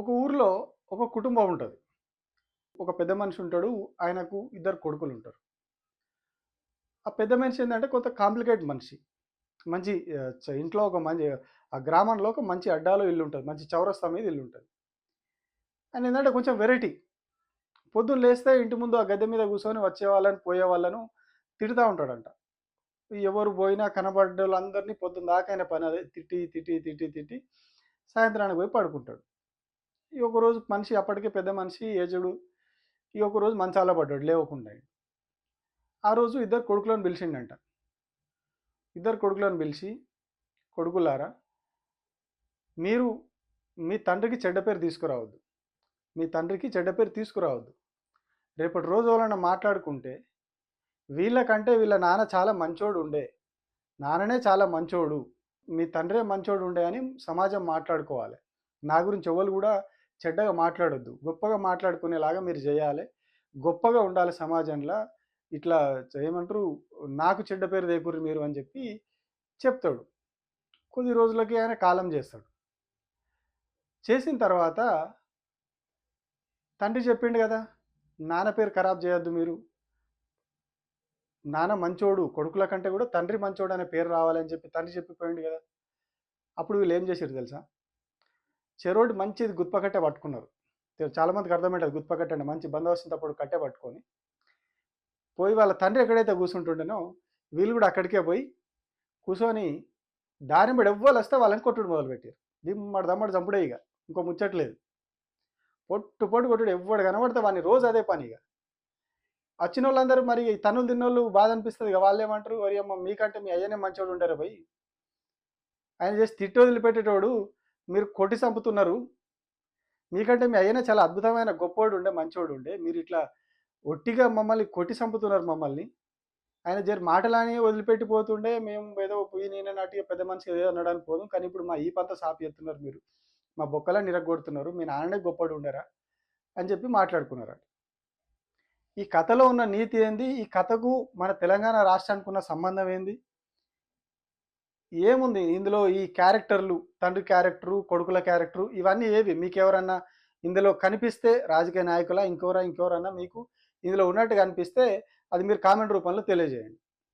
ఒక ఊర్లో ఒక కుటుంబం ఉంటుంది. ఒక పెద్ద మనిషి ఉంటాడు ఆయనకు ఇద్దరు కొడుకులు ఉంటారు. ఆ పెద్ద మనిషి ఏంటంటే కొంత కాంప్లికేట్ మనిషి. మంచి ఇంట్లో ఒక మంచి ఆ గ్రామంలో ఒక మంచి అడ్డాలో ఇల్లు ఉంటుంది. మంచి చౌరస్తా మీద ఇల్లు ఉంటుంది. ఆయన ఏంటంటే కొంచెం వెరైటీ. పొద్దున్న లేస్తే ఇంటి ముందు ఆ గద్దె మీద కూర్చొని వచ్చే వాళ్ళని పోయే వాళ్ళను తిడుతూ ఉంటాడంట. ఎవరు పోయినా కనబడ్డ వాళ్ళందరినీ పొద్దున్న దాకా ఆయన పని అదే తిట్టి తిట్టి తిట్టి తిట్టి సాయంత్రానికి పోయి పడుకుంటాడు. ఈ ఒకరోజు మనిషి అప్పటికే పెద్ద మనిషి ఏజుడు ఈ ఒకరోజు మంచాల పడ్డాడు లేవకుండా. ఆ రోజు ఇద్దరు కొడుకులను పిలిచిండంట. ఇద్దరు కొడుకులను పిలిచి కొడుకులారా మీరు మీ తండ్రికి చెడ్డ పేరు తీసుకురావద్దు. మీ తండ్రికి చెడ్డ పేరు తీసుకురావద్దు. రేపటి రోజు వాళ్ళని మాట్లాడుకుంటే వీళ్ళకంటే వీళ్ళ నాన్న చాలా మంచోడు ఉండే. నాన్ననే చాలా మంచోడు. మీ తండ్రే మంచోడు ఉండే అని సమాజం మాట్లాడుకోవాలి. నా గురించి ఎవరు కూడా చెడ్డగా మాట్లాడొద్దు. గొప్పగా మాట్లాడుకునేలాగా మీరు చేయాలి గొప్పగా ఉండాలి సమాజంలో. ఇట్లా ఏమంటారు? నాకు చెడ్డ పేరు దేకుర్రి మీరు అని చెప్పి చెప్తాడు. కొద్ది రోజులకి ఆయన కాలం చేస్తాడు చేసిన తర్వాత తండ్రి చెప్పిండు కదా నాన్న పేరు ఖరాబ్ చేయొద్దు మీరు. నాన్న మంచోడు కొడుకుల కంటే కూడా తండ్రి మంచోడు అనే పేరు రావాలని చెప్పి తండ్రి చెప్పిపోయింది కదా అప్పుడు వీళ్ళు ఏం చేశారు తెలుసా? చెరోడు మంచిది గుత్ప కట్టే పట్టుకున్నారు చాలామందికి చాలా మందికి అంటే మంచి బందోబస్తు అప్పుడు కట్టే పట్టుకొని. పోయి వాళ్ళ తండ్రి ఎక్కడైతే కూర్చుంటుండేనో వీళ్ళు కూడా అక్కడికే పోయి కూర్చొని దారి ఎవ్వరు వస్తే వాళ్ళని కొట్టుడు మొదలుపెట్టారు. దిమ్మడి దమ్మడి చంపుడే ఇక. ఇంకో ముచ్చట్లేదు పొట్టు పొట్టు కొట్టుడు ఎవ్వడు కనబడితే వాడిని రోజు అదే పని ఇక. వచ్చిన వాళ్ళందరూ మరి తనులు తిన్నోళ్ళు బాధ అనిపిస్తుంది ఇక. వాళ్ళు ఏమంటారు? వరి అమ్మ మీకంటే మీ అయ్యనే మంచోడు ఉంటారు పోయి. ఆయన చేసి తిట్టు వదిలిపెట్టేటోడు మీరు కొట్టి చంపుతున్నారు. మీకంటే మీ అయ్యనే చాలా అద్భుతమైన గొప్పోడు ఉండే మంచోడు ఉండే మీరు ఇట్లా ఒట్టిగా మమ్మల్ని కొట్టి చంపుతున్నారు మమ్మల్ని. ఆయన జరి మాటలాని వదిలిపెట్టి పోతుండే మేము ఏదో పోయి నేను నాటిగా పెద్ద మనిషి ఏదో అనడానికి పోదు. కానీ ఇప్పుడు మా ఈ పంత సాపి ఎత్తున్నారు మీరు. మా బొక్కలా నిరగొడుతున్నారు. మీ నాన్ననే గొప్పడు ఉండరా అని చెప్పి మాట్లాడుకున్నారు? ఈ కథలో ఉన్న నీతి ఏంది? ఈ కథకు మన తెలంగాణ రాష్ట్రానికి ఉన్న సంబంధం ఏంది? ఏముంది? ఇందులో ఈ క్యారెక్టర్లు తండ్రి క్యారెక్టరు కొడుకుల క్యారెక్టరు ఇవన్నీ ఏవి? మీకు ఎవరన్నా ఇందులో కనిపిస్తే రాజకీయ నాయకుల ఇంకెవరా ఇంకెవరన్నా మీకు ఇందులో ఉన్నట్టు కనిపిస్తే అది మీరు కామెంట్ రూపంలో తెలియజేయండి.